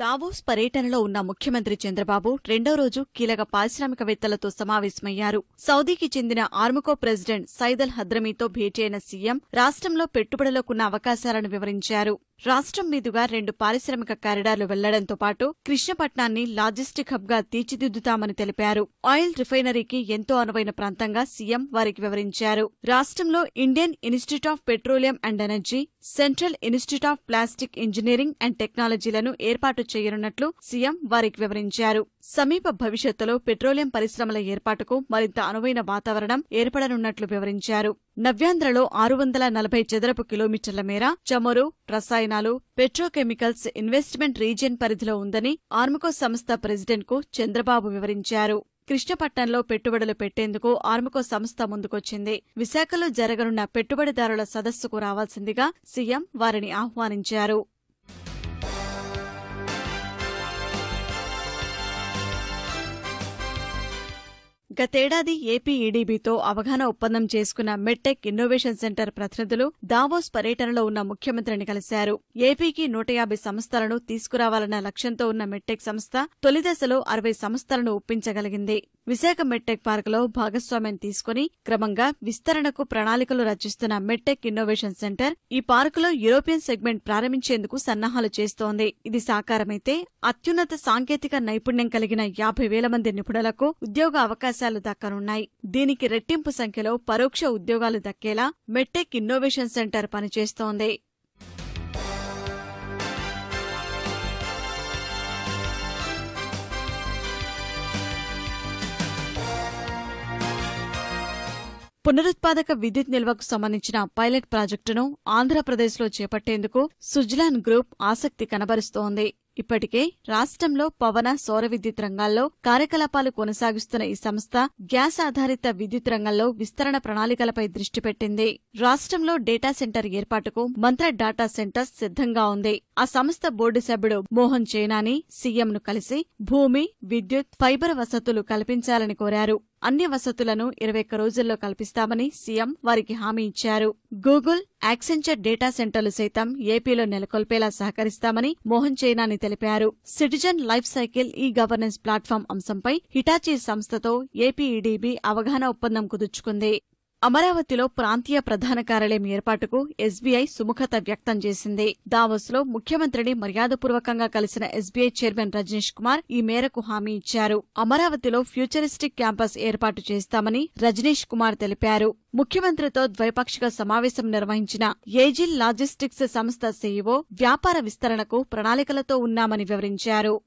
Davos పర్యటనలో ఉన్న ముఖ్యమంత్రి చంద్రబాబు రెండో రోజు కీలక పారిశ్రామికవేత్తలతో సమావేశమయ్యారు. సౌదీకి చెందిన ఆర్ముకో ప్రెసిడెంట్ సైదల్ హద్రమీతో భేటీ అయిన సీఎం రాష్ట్రంలో పెట్టుబడులకున్న అవకాశాలను వివరించారు. రాష్ట్రం మీదుగా రెండు పారిశ్రామిక కారిడార్లు వెళ్ళడంతో పాటు కృష్ణపట్నాన్ని లాజిస్టిక్ హబ్గా తీర్చిదిద్దుతామని తెలిపారు. ఆయిల్ రిఫైనరీకి ఎంతో అనువైన ప్రాంతంగా సీఎం వారికి వివరించారు. రాష్ట్రంలో Indian institute of petroleum and energy central institute of plastic engineering and టెక్నాలజీలను ఏర్పాటు చేయనున్నట్లు సీఎం వారికి వివరించారు. సమీప భవిష్యత్తులో పెట్రోలియం పరిశ్రమల ఏర్పాటుకు మరింత అనువైన వాతావరణం ఏర్పడనున్నట్లు వివరించారు. నవ్యాంధ్రలో ఆరు వందల నలభై చదరపు కిలోమీటర్ల మేర చమురు రసాయనాలు పెట్రోకెమికల్స్ ఇన్వెస్ట్మెంట్ రీజియన్ పరిధిలో ఉందని ఆర్ముకో సంస్థ ప్రెసిడెంట్కు చంద్రబాబు వివరించారు. కృష్ణపట్నంలో పెట్టుబడులు పెట్టేందుకు ఆర్ముకో సంస్థ ముందుకొచ్చింది. విశాఖలో జరగనున్న పెట్టుబడిదారుల సదస్సుకు రావాల్సిందిగా సీఎం వారిని ఆహ్వానించారు. గతేడాది ఏపీ ఈడీబీతో అవగాహన ఒప్పందం చేసుకున్న మెట్టెక్ ఇన్నోవేషన్ సెంటర్ ప్రతినిధులు దావోస్ పర్యటనలో ఉన్న ముఖ్యమంత్రిని కలిశారు. ఏపీకి నూట యాభై సంస్థలను తీసుకురావాలన్న లక్ష్యంతో ఉన్న మెట్టెక్ సంస్థ తొలి దశలో అరవై సంస్థలను ఒప్పించగలిగింది. విశాఖ మెట్టెక్ పార్కులో భాగస్వామ్యం తీసుకుని క్రమంగా విస్తరణకు ప్రణాళికలు రచిస్తున్న మెట్టెక్ ఇన్నోవేషన్ సెంటర్ ఈ పార్కులో యూరోపియన్ సెగ్మెంట్ ప్రారంభించేందుకు సన్నాహాలు చేస్తోంది. ఇది సాకారమైతే అత్యున్నత సాంకేతిక నైపుణ్యం కలిగిన యాభై వేల మంది నిపుణులకు ఉద్యోగ అవకాశాలు దక్కనున్నాయి. దీనికి రెట్టింపు సంఖ్యలో పరోక్ష ఉద్యోగాలు దక్కేలా మెట్టెక్ ఇన్నోవేషన్ సెంటర్ పనిచేస్తోంది. పునరుత్పాదక విద్యుత్ నిల్వకు సంబంధించిన పైలట్ ప్రాజెక్టును ఆంధ్రప్రదేశ్లో చేపట్టేందుకు సుజ్లాన్ గ్రూప్ ఆసక్తి కనబరుస్తోంది. ఇప్పటికే రాష్ట్రంలో పవన సౌర విద్యుత్ రంగాల్లో కార్యకలాపాలు కొనసాగిస్తున్న ఈ సంస్థ గ్యాస్ ఆధారిత విద్యుత్ రంగంలో విస్తరణ ప్రణాళికలపై దృష్టి పెట్టింది. రాష్ట్రంలో డేటా సెంటర్ ఏర్పాటుకు మంత్ర డాటా సెంటర్ సిద్ధంగా ఉంది. ఆ సంస్థ బోర్డు సభ్యుడు మోహన్ చైనాని సీఎంను కలిసి భూమి విద్యుత్ ఫైబర్ వసతులు కల్పించాలని కోరారు. అన్ని వసతులను ఇరవై ఒక్క రోజుల్లో కల్పిస్తామని సీఎం వారికి హామీ ఇచ్చారు. గూగుల్ యాక్సెంచర్ డేటా సెంటర్లు సైతం ఏపీలో నెలకొల్పేలా సహకరిస్తామని మోహన్ చైనాని తెలిపారు. Citizen life cycle e governance platform అంశంపై హిటాచీ సంస్థతో ఏపీఈడీబీ అవగాహన ఒప్పందం కుదుర్చుకుంది. అమరావతిలో ప్రాంతీయ ప్రధాన కార్యాలయం ఏర్పాటుకు ఎస్బీఐ సుముఖత వ్యక్తం చేసింది. దావోస్లో ముఖ్యమంత్రిని మర్యాదపూర్వకంగా కలిసిన ఎస్బీఐ చైర్మన్ రజనీష్ కుమార్ ఈ మేరకు హామీ ఇచ్చారు. అమరావతిలో ఫ్యూచరిస్టిక్ క్యాంపస్ ఏర్పాటు చేస్తామని రజనీష్ కుమార్ తెలిపారు. ముఖ్యమంత్రితో ద్వైపాక్షిక సమావేశం నిర్వహించిన ఏజిల్ లాజిస్టిక్స్ సంస్థ సీఈఓ వ్యాపార విస్తరణకు ప్రణాళికలతో ఉన్నామని వివరించారు.